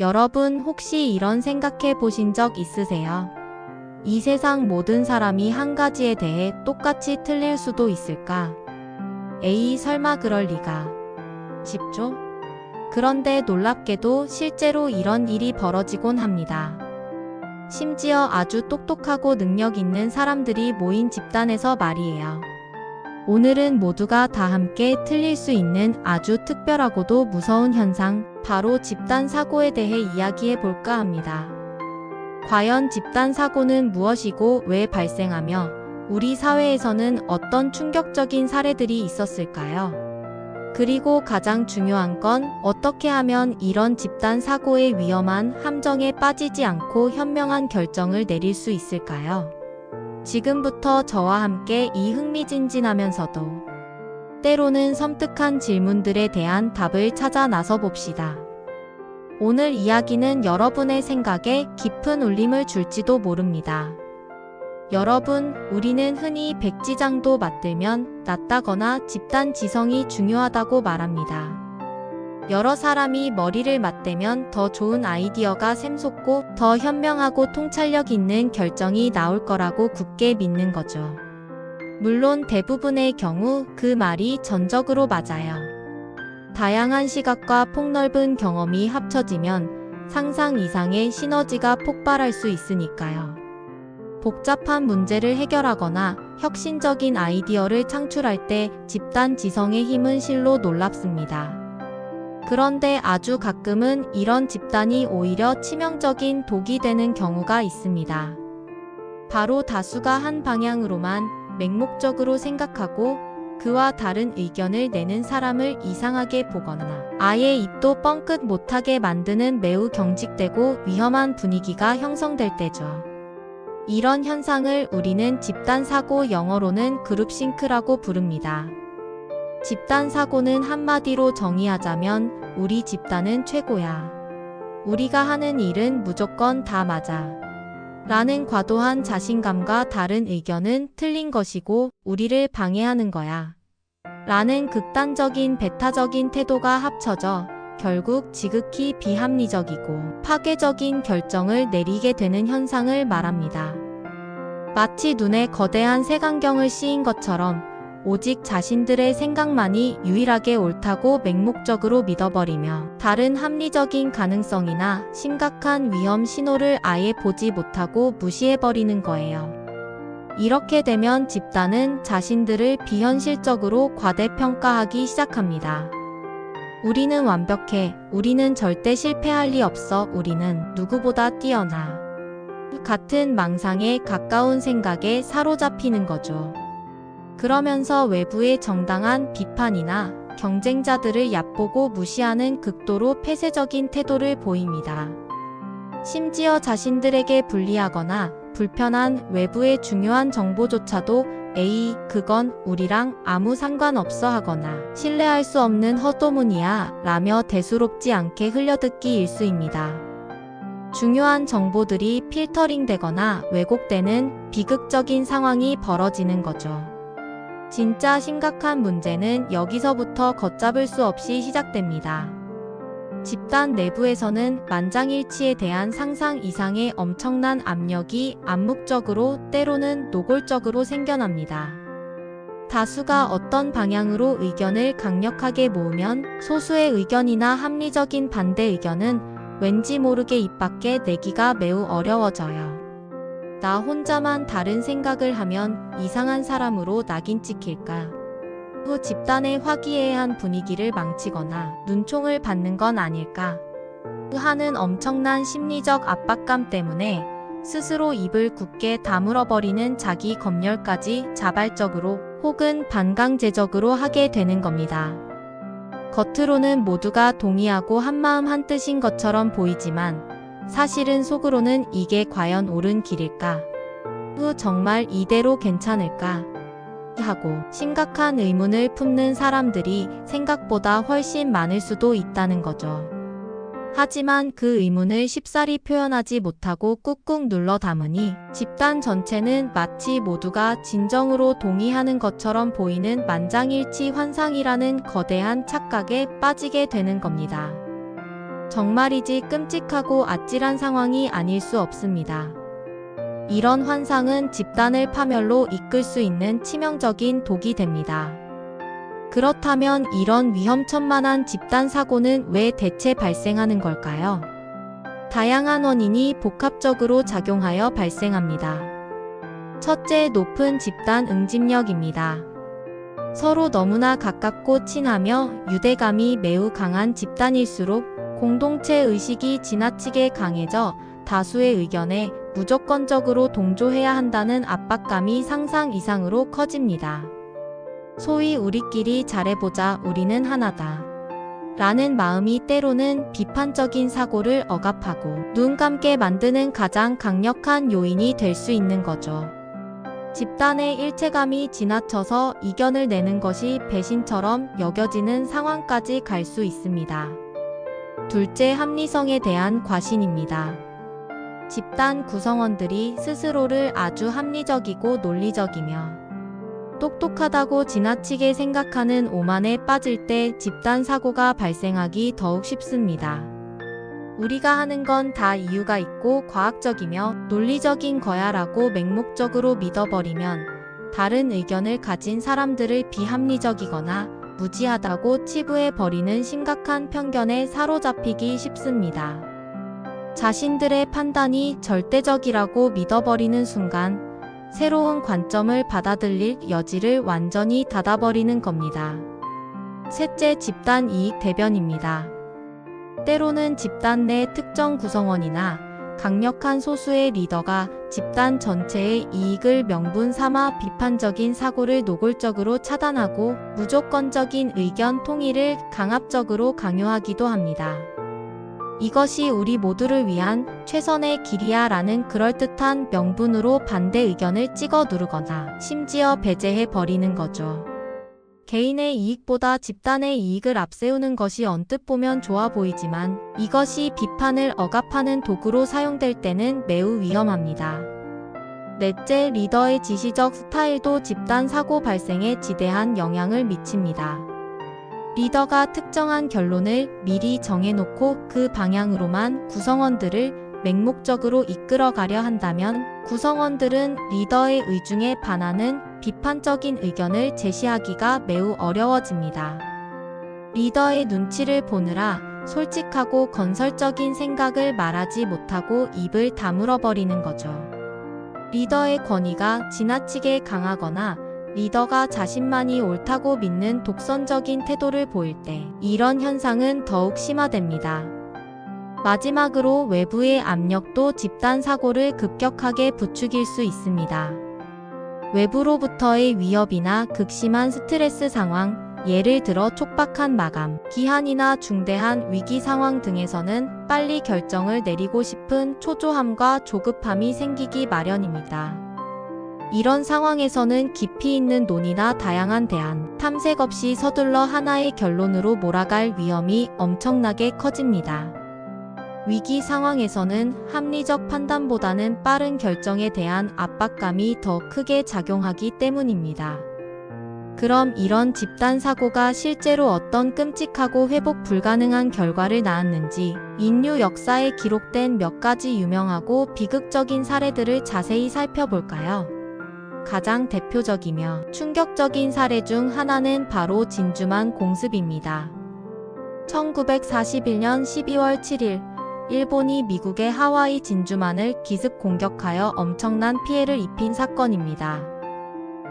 여러분 혹시 이런 생각해 보신 적 있으세요? 이 세상 모든 사람이 한 가지에 대해 똑같이 틀릴 수도 있을까? 에이, 설마 그럴 리가. 싶죠? 그런데 놀랍게도 실제로 이런 일이 벌어지곤 합니다. 심지어 아주 똑똑하고 능력 있는 사람들이 모인 집단에서 말이에요. 오늘은 모두가 다 함께 틀릴 수 있는 아주 특별하고도 무서운 현상, 바로 집단 사고에 대해 이야기해 볼까 합니다. 과연 집단 사고는 무엇이고 왜 발생하며 우리 사회에서는 어떤 충격적인 사례들이 있었을까요? 그리고 가장 중요한 건 어떻게 하면 이런 집단 사고의 위험한 함정에 빠지지 않고 현명한 결정을 내릴 수 있을까요? 지금부터 저와 함께 이 흥미진진하면서도 때로는 섬뜩한 질문들에 대한 답을 찾아 나서 봅시다. 오늘 이야기는 여러분의 생각에 깊은 울림을 줄지도 모릅니다. 여러분, 우리는 흔히 백지장도 맞들면 낫다거나 집단 지성이 중요하다고 말합니다. 여러 사람이 머리를 맞대면 더 좋은 아이디어가 샘솟고 더 현명하고 통찰력 있는 결정이 나올 거라고 굳게 믿는 거죠. 물론 대부분의 경우 그 말이 전적으로 맞아요. 다양한 시각과 폭넓은 경험이 합쳐지면 상상 이상의 시너지가 폭발할 수 있으니까요. 복잡한 문제를 해결하거나 혁신적인 아이디어를 창출할 때 집단 지성의 힘은 실로 놀랍습니다. 그런데 아주 가끔은 이런 집단이 오히려 치명적인 독이 되는 경우가 있습니다. 바로 다수가 한 방향으로만 맹목적으로 생각하고 그와 다른 의견을 내는 사람을 이상하게 보거나 아예 입도 뻥끗 못하게 만드는 매우 경직되고 위험한 분위기가 형성될 때죠. 이런 현상을 우리는 집단 사고 영어로는 그룹 싱크라고 부릅니다. 집단 사고는 한마디로 정의하자면 우리 집단은 최고야. 우리가 하는 일은 무조건 다 맞아. 라는 과도한 자신감과 다른 의견은 틀린 것이고 우리를 방해하는 거야. 라는 극단적인 배타적인 태도가 합쳐져 결국 지극히 비합리적이고 파괴적인 결정을 내리게 되는 현상을 말합니다. 마치 눈에 거대한 색안경을 씌인 것처럼 오직 자신들의 생각만이 유일하게 옳다고 맹목적으로 믿어버리며 다른 합리적인 가능성이나 심각한 위험 신호를 아예 보지 못하고 무시해버리는 거예요. 이렇게 되면 집단은 자신들을 비현실적으로 과대평가하기 시작합니다. 우리는 완벽해. 우리는 절대 실패할 리 없어. 우리는 누구보다 뛰어나. 같은 망상에 가까운 생각에 사로잡히는 거죠. 그러면서 외부의 정당한 비판이나 경쟁자들을 얕보고 무시하는 극도로 폐쇄적인 태도를 보입니다. 심지어 자신들에게 불리하거나 불편한 외부의 중요한 정보조차도 에이, 그건 우리랑 아무 상관없어 하거나 신뢰할 수 없는 헛소문이야 라며 대수롭지 않게 흘려듣기 일수입니다. 중요한 정보들이 필터링 되거나 왜곡되는 비극적인 상황이 벌어지는 거죠. 진짜 심각한 문제는 여기서부터 걷잡을 수 없이 시작됩니다. 집단 내부에서는 만장일치에 대한 상상 이상의 엄청난 압력이 암묵적으로 때로는 노골적으로 생겨납니다. 다수가 어떤 방향으로 의견을 강력하게 모으면 소수의 의견이나 합리적인 반대 의견은 왠지 모르게 입 밖에 내기가 매우 어려워져요. 나 혼자만 다른 생각을 하면 이상한 사람으로 낙인 찍힐까? 후 집단의 화기애애한 분위기를 망치거나 눈총을 받는 건 아닐까? 하는 엄청난 심리적 압박감 때문에 스스로 입을 굳게 다물어버리는 자기 검열까지 자발적으로 혹은 반강제적으로 하게 되는 겁니다. 겉으로는 모두가 동의하고 한마음 한뜻인 것처럼 보이지만 사실은 속으로는 이게 과연 옳은 길일까? 후 정말 이대로 괜찮을까? 하고 심각한 의문을 품는 사람들이 생각보다 훨씬 많을 수도 있다는 거죠. 하지만 그 의문을 쉽사리 표현하지 못하고 꾹꾹 눌러 담으니 집단 전체는 마치 모두가 진정으로 동의하는 것처럼 보이는 만장일치 환상이라는 거대한 착각에 빠지게 되는 겁니다. 정말이지 끔찍하고 아찔한 상황이 아닐 수 없습니다. 이런 환상은 집단을 파멸로 이끌 수 있는 치명적인 독이 됩니다. 그렇다면 이런 위험천만한 집단 사고는 왜 대체 발생하는 걸까요? 다양한 원인이 복합적으로 작용하여 발생합니다. 첫째, 높은 집단 응집력입니다. 서로 너무나 가깝고 친하며 유대감이 매우 강한 집단일수록 공동체 의식이 지나치게 강해져 다수의 의견에 무조건적으로 동조해야 한다는 압박감이 상상 이상으로 커집니다. 소위 우리끼리 잘해보자 우리는 하나다. 라는 마음이 때로는 비판적인 사고를 억압하고 눈 감게 만드는 가장 강력한 요인이 될 수 있는 거죠. 집단의 일체감이 지나쳐서 이견을 내는 것이 배신처럼 여겨지는 상황까지 갈 수 있습니다. 둘째, 합리성에 대한 과신입니다. 집단 구성원들이 스스로를 아주 합리적이고 논리적이며 똑똑하다고 지나치게 생각하는 오만에 빠질 때 집단 사고가 발생하기 더욱 쉽습니다. 우리가 하는 건 다 이유가 있고 과학적이며 논리적인 거야 라고 맹목적으로 믿어버리면 다른 의견을 가진 사람들을 비합리적이거나 무지하다고 치부해 버리는 심각한 편견에 사로잡히기 쉽습니다. 자신들의 판단이 절대적이라고 믿어버리는 순간 새로운 관점을 받아들일 여지를 완전히 닫아버리는 겁니다. 셋째 집단 이익 대변입니다. 때로는 집단 내 특정 구성원이나 강력한 소수의 리더가 집단 전체의 이익을 명분 삼아 비판적인 사고를 노골적으로 차단하고 무조건적인 의견 통일을 강압적으로 강요하기도 합니다. 이것이 우리 모두를 위한 최선의 길이야 라는 그럴듯한 명분으로 반대 의견을 찍어 누르거나 심지어 배제해 버리는 거죠. 개인의 이익보다 집단의 이익을 앞세우는 것이 언뜻 보면 좋아 보이지만 이것이 비판을 억압하는 도구로 사용될 때는 매우 위험합니다. 넷째, 리더의 지시적 스타일도 집단 사고 발생에 지대한 영향을 미칩니다. 리더가 특정한 결론을 미리 정해놓고 그 방향으로만 구성원들을 맹목적으로 이끌어가려 한다면 구성원들은 리더의 의중에 반하는 비판적인 의견을 제시하기가 매우 어려워집니다. 리더의 눈치를 보느라 솔직하고 건설적인 생각을 말하지 못하고 입을 다물어 버리는 거죠. 리더의 권위가 지나치게 강하거나 리더가 자신만이 옳다고 믿는 독선적인 태도를 보일 때 이런 현상은 더욱 심화됩니다. 마지막으로 외부의 압력도 집단 사고를 급격하게 부추길 수 있습니다. 외부로부터의 위협이나 극심한 스트레스 상황, 예를 들어 촉박한 마감, 기한이나 중대한 위기 상황 등에서는 빨리 결정을 내리고 싶은 초조함과 조급함이 생기기 마련입니다. 이런 상황에서는 깊이 있는 논의나 다양한 대안, 탐색 없이 서둘러 하나의 결론으로 몰아갈 위험이 엄청나게 커집니다. 위기 상황에서는 합리적 판단보다는 빠른 결정에 대한 압박감이 더 크게 작용하기 때문입니다. 그럼 이런 집단 사고가 실제로 어떤 끔찍하고 회복 불가능한 결과를 낳았는지 인류 역사에 기록된 몇 가지 유명하고 비극적인 사례들을 자세히 살펴볼까요? 가장 대표적이며 충격적인 사례 중 하나는 바로 진주만 공습입니다. 1941년 12월 7일, 일본이 미국의 하와이 진주만을 기습 공격하여 엄청난 피해를 입힌 사건입니다.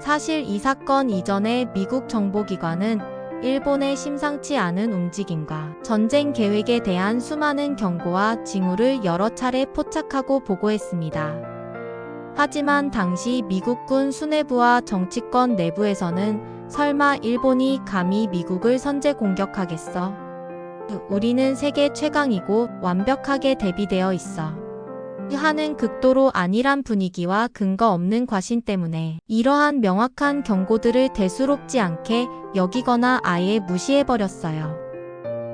사실 이 사건 이전에 미국 정보기관은 일본의 심상치 않은 움직임과 전쟁 계획에 대한 수많은 경고와 징후를 여러 차례 포착하고 보고했습니다. 하지만 당시 미국군 수뇌부와 정치권 내부에서는 설마 일본이 감히 미국을 선제 공격하겠어? 우리는 세계 최강이고 완벽하게 대비되어 있어. 하는 극도로 안일한 분위기와 근거 없는 과신 때문에 이러한 명확한 경고들을 대수롭지 않게 여기거나 아예 무시해버렸어요.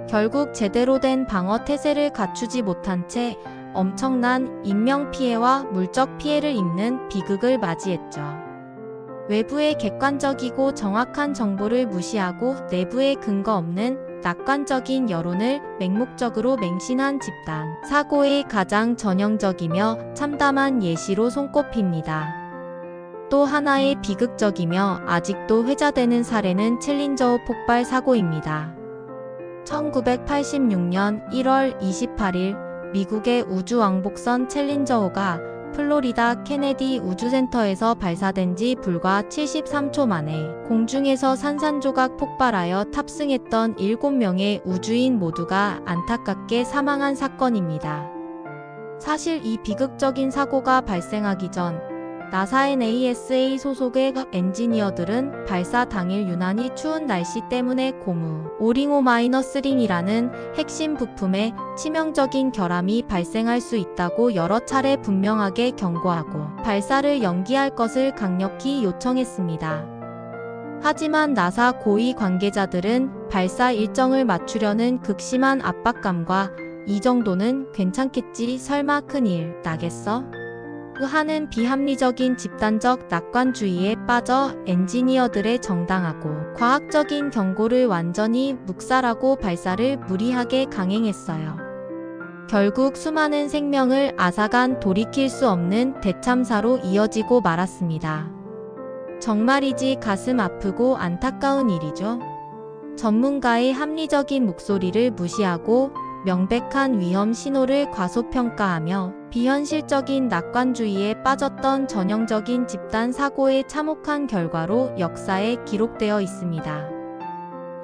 결국 제대로 된 방어 태세를 갖추지 못한 채 엄청난 인명피해와 물적 피해를 입는 비극을 맞이했죠. 외부의 객관적이고 정확한 정보를 무시하고 내부의 근거 없는 낙관적인 여론을 맹목적으로 맹신한 집단. 사고의 가장 전형적이며 참담한 예시로 손꼽힙니다. 또 하나의 비극적이며 아직도 회자되는 사례는 챌린저호 폭발 사고입니다. 1986년 1월 28일 미국의 우주왕복선 챌린저호가 플로리다 케네디 우주센터에서 발사된 지 불과 73초 만에 공중에서 산산조각 폭발하여 탑승했던 7명의 우주인 모두가 안타깝게 사망한 사건입니다. 사실 이 비극적인 사고가 발생하기 전 나사 NASA 소속의 엔지니어들은 발사 당일 유난히 추운 날씨 때문에 고무 오링오-3이라는 핵심 부품에 치명적인 결함이 발생할 수 있다고 여러 차례 분명하게 경고하고 발사를 연기할 것을 강력히 요청했습니다. 하지만 나사 고위 관계자들은 발사 일정을 맞추려는 극심한 압박감과 이 정도는 괜찮겠지 설마 큰일 나겠어? 하는 비합리적인 집단적 낙관주의에 빠져 엔지니어들의 정당하고 과학적인 경고를 완전히 묵살하고 발사를 무리하게 강행했어요. 결국 수많은 생명을 앗아간 돌이킬 수 없는 대참사로 이어지고 말았습니다. 정말이지 가슴 아프고 안타까운 일이죠. 전문가의 합리적인 목소리를 무시하고 명백한 위험 신호를 과소평가하며 비현실적인 낙관주의에 빠졌던 전형적인 집단 사고의 참혹한 결과로 역사에 기록되어 있습니다.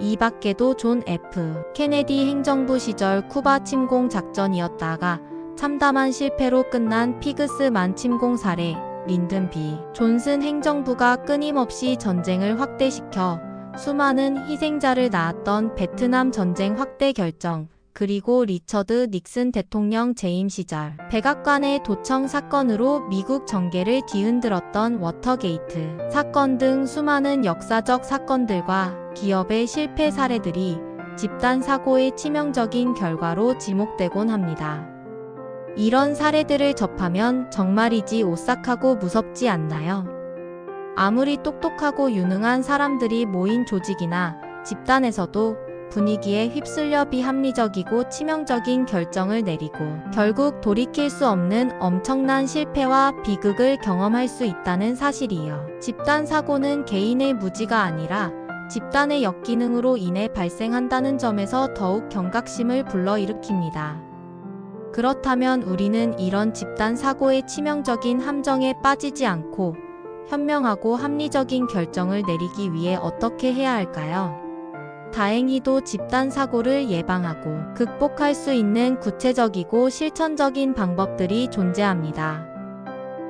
이 밖에도 존 F. 케네디 행정부 시절 쿠바 침공 작전이었다가 참담한 실패로 끝난 피그스만 침공 사례, 린든 B. 존슨 행정부가 끊임없이 전쟁을 확대시켜 수많은 희생자를 낳았던 베트남 전쟁 확대 결정, 그리고 리처드 닉슨 대통령 재임 시절 백악관의 도청 사건으로 미국 정계를 뒤흔들었던 워터게이트 사건 등 수많은 역사적 사건들과 기업의 실패 사례들이 집단 사고의 치명적인 결과로 지목되곤 합니다. 이런 사례들을 접하면 정말이지 오싹하고 무섭지 않나요? 아무리 똑똑하고 유능한 사람들이 모인 조직이나 집단에서도 분위기에 휩쓸려 비합리적이고 치명적인 결정을 내리고 결국 돌이킬 수 없는 엄청난 실패와 비극을 경험할 수 있다는 사실이요. 집단 사고는 개인의 무지가 아니라 집단의 역기능으로 인해 발생한다는 점에서 더욱 경각심을 불러일으킵니다. 그렇다면 우리는 이런 집단 사고의 치명적인 함정에 빠지지 않고 현명하고 합리적인 결정을 내리기 위해 어떻게 해야 할까요? 다행히도 집단 사고를 예방하고 극복할 수 있는 구체적이고 실천적인 방법들이 존재합니다.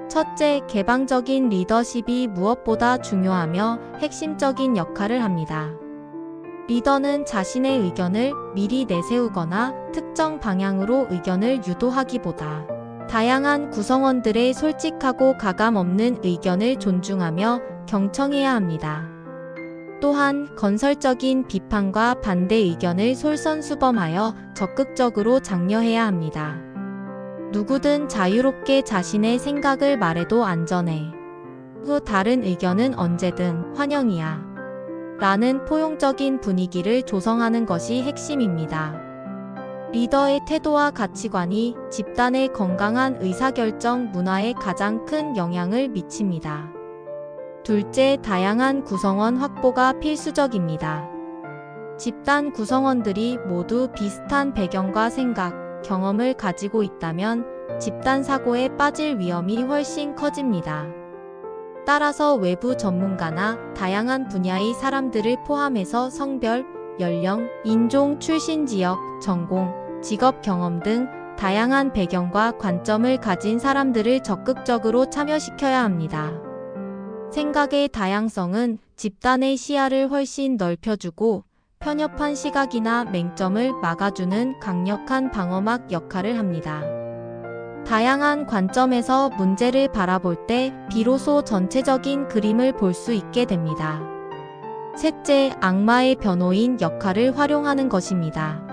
첫째, 개방적인 리더십이 무엇보다 중요하며 핵심적인 역할을 합니다. 리더는 자신의 의견을 미리 내세우거나 특정 방향으로 의견을 유도하기보다 다양한 구성원들의 솔직하고 가감 없는 의견을 존중하며 경청해야 합니다. 또한 건설적인 비판과 반대 의견을 솔선수범하여 적극적으로 장려해야 합니다. 누구든 자유롭게 자신의 생각을 말해도 안전해. 후 다른 의견은 언제든 환영이야. 라는 포용적인 분위기를 조성하는 것이 핵심입니다. 리더의 태도와 가치관이 집단의 건강한 의사결정 문화에 가장 큰 영향을 미칩니다. 둘째, 다양한 구성원 확보가 필수적입니다. 집단 구성원들이 모두 비슷한 배경과 생각, 경험을 가지고 있다면 집단 사고에 빠질 위험이 훨씬 커집니다. 따라서 외부 전문가나 다양한 분야의 사람들을 포함해서 성별, 연령, 인종, 출신 지역, 전공, 직업 경험 등 다양한 배경과 관점을 가진 사람들을 적극적으로 참여시켜야 합니다. 생각의 다양성은 집단의 시야를 훨씬 넓혀주고 편협한 시각이나 맹점을 막아주는 강력한 방어막 역할을 합니다. 다양한 관점에서 문제를 바라볼 때 비로소 전체적인 그림을 볼 수 있게 됩니다. 셋째, 악마의 변호인 역할을 활용하는 것입니다.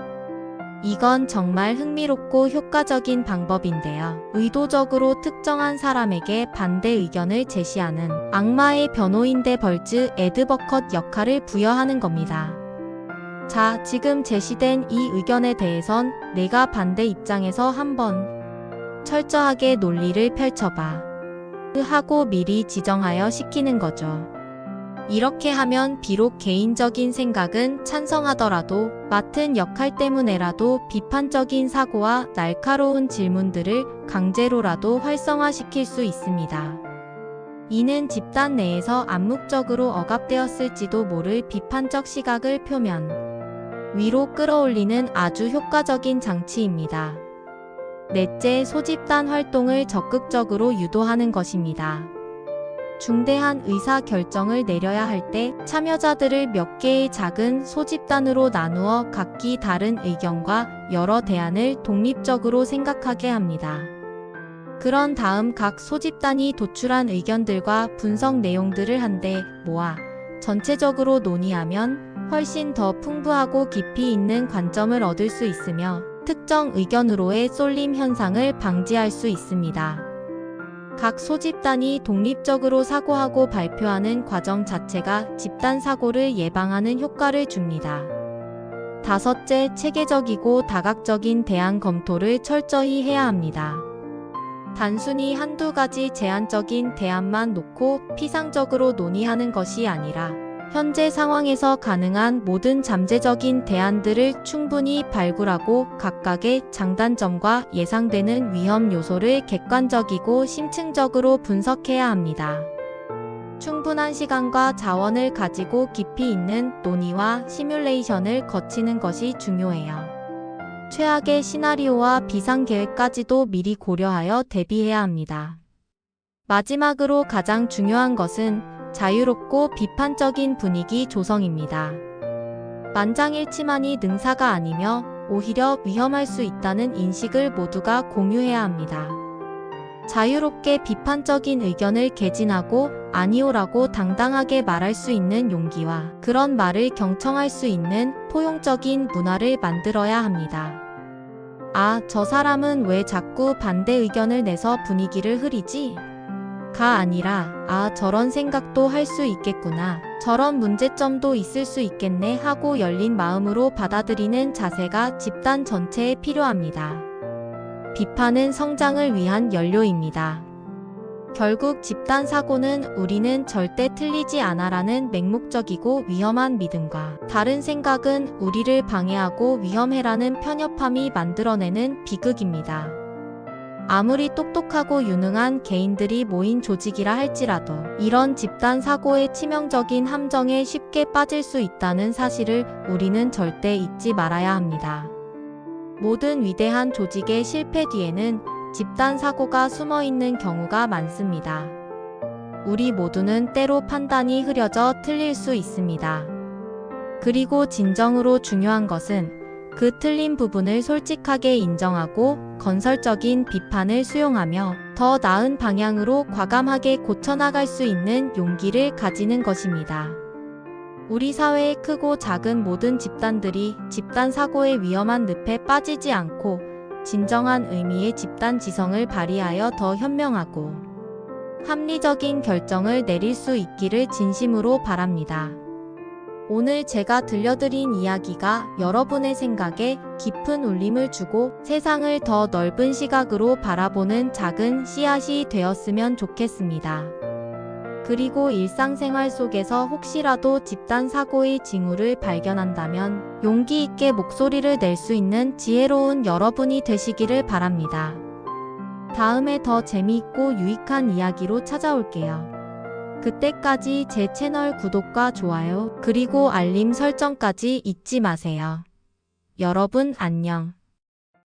이건 정말 흥미롭고 효과적인 방법인데요. 의도적으로 특정한 사람에게 반대 의견을 제시하는 악마의 변호인 대 벌즈 에드버컷 역할을 부여하는 겁니다. 자, 지금 제시된 이 의견에 대해선 내가 반대 입장에서 한번 철저하게 논리를 펼쳐봐. 하고 미리 지정하여 시키는 거죠. 이렇게 하면 비록 개인적인 생각은 찬성하더라도 맡은 역할 때문에라도 비판적인 사고와 날카로운 질문들을 강제로라도 활성화시킬 수 있습니다. 이는 집단 내에서 암묵적으로 억압되었을지도 모를 비판적 시각을 표면 위로 끌어올리는 아주 효과적인 장치입니다. 넷째, 소집단 활동을 적극적으로 유도하는 것입니다. 중대한 의사 결정을 내려야 할 때 참여자들을 몇 개의 작은 소집단으로 나누어 각기 다른 의견과 여러 대안을 독립적으로 생각하게 합니다. 그런 다음 각 소집단이 도출한 의견들과 분석 내용들을 한데 모아 전체적으로 논의하면 훨씬 더 풍부하고 깊이 있는 관점을 얻을 수 있으며 특정 의견으로의 쏠림 현상을 방지할 수 있습니다. 각 소집단이 독립적으로 사고하고 발표하는 과정 자체가 집단 사고를 예방하는 효과를 줍니다. 다섯째, 체계적이고 다각적인 대안 검토를 철저히 해야 합니다. 단순히 한두 가지 제한적인 대안만 놓고 피상적으로 논의하는 것이 아니라 현재 상황에서 가능한 모든 잠재적인 대안들을 충분히 발굴하고 각각의 장단점과 예상되는 위험 요소를 객관적이고 심층적으로 분석해야 합니다. 충분한 시간과 자원을 가지고 깊이 있는 논의와 시뮬레이션을 거치는 것이 중요해요. 최악의 시나리오와 비상 계획까지도 미리 고려하여 대비해야 합니다. 마지막으로 가장 중요한 것은 자유롭고 비판적인 분위기 조성입니다. 만장일치만이 능사가 아니며 오히려 위험할 수 있다는 인식을 모두가 공유해야 합니다. 자유롭게 비판적인 의견을 개진하고 아니오라고 당당하게 말할 수 있는 용기와 그런 말을 경청할 수 있는 포용적인 문화를 만들어야 합니다. 아, 저 사람은 왜 자꾸 반대 의견을 내서 분위기를 흐리지? 가 아니라, 아, 저런 생각도 할 수 있겠구나. 저런 문제점도 있을 수 있겠네 하고 열린 마음으로 받아들이는 자세가 집단 전체에 필요합니다. 비판은 성장을 위한 연료입니다. 결국 집단 사고는 우리는 절대 틀리지 않아라는 맹목적이고 위험한 믿음과 다른 생각은 우리를 방해하고 위험해라는 편협함이 만들어내는 비극입니다. 아무리 똑똑하고 유능한 개인들이 모인 조직이라 할지라도 이런 집단 사고의 치명적인 함정에 쉽게 빠질 수 있다는 사실을 우리는 절대 잊지 말아야 합니다. 모든 위대한 조직의 실패 뒤에는 집단 사고가 숨어 있는 경우가 많습니다. 우리 모두는 때로 판단이 흐려져 틀릴 수 있습니다. 그리고 진정으로 중요한 것은 그 틀린 부분을 솔직하게 인정하고 건설적인 비판을 수용하며 더 나은 방향으로 과감하게 고쳐나갈 수 있는 용기를 가지는 것입니다. 우리 사회의 크고 작은 모든 집단들이 집단 사고의 위험한 늪에 빠지지 않고 진정한 의미의 집단 지성을 발휘하여 더 현명하고 합리적인 결정을 내릴 수 있기를 진심으로 바랍니다. 오늘 제가 들려드린 이야기가 여러분의 생각에 깊은 울림을 주고 세상을 더 넓은 시각으로 바라보는 작은 씨앗이 되었으면 좋겠습니다. 그리고 일상생활 속에서 혹시라도 집단 사고의 징후를 발견한다면 용기 있게 목소리를 낼 수 있는 지혜로운 여러분이 되시기를 바랍니다. 다음에 더 재미있고 유익한 이야기로 찾아올게요. 그때까지 제 채널 구독과 좋아요, 그리고 알림 설정까지 잊지 마세요. 여러분 안녕.